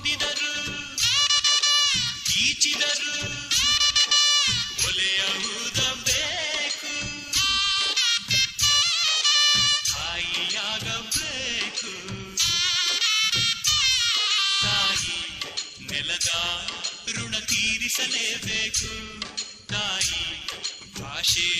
ಓದಿದರು ಈಚಿದರು ಒಲೆಯವುದಬೇಕು ತಾಯಿಯಾಗಬೇಕು ತಾಯಿ ನೆಲದ ಋಣ ತೀರಿಸಲೇಬೇಕು ತಾಯಿ ಭಾಷೆ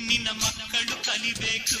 ನಿನ್ನ ಮಕ್ಕಳು ಕಲಿಬೇಕು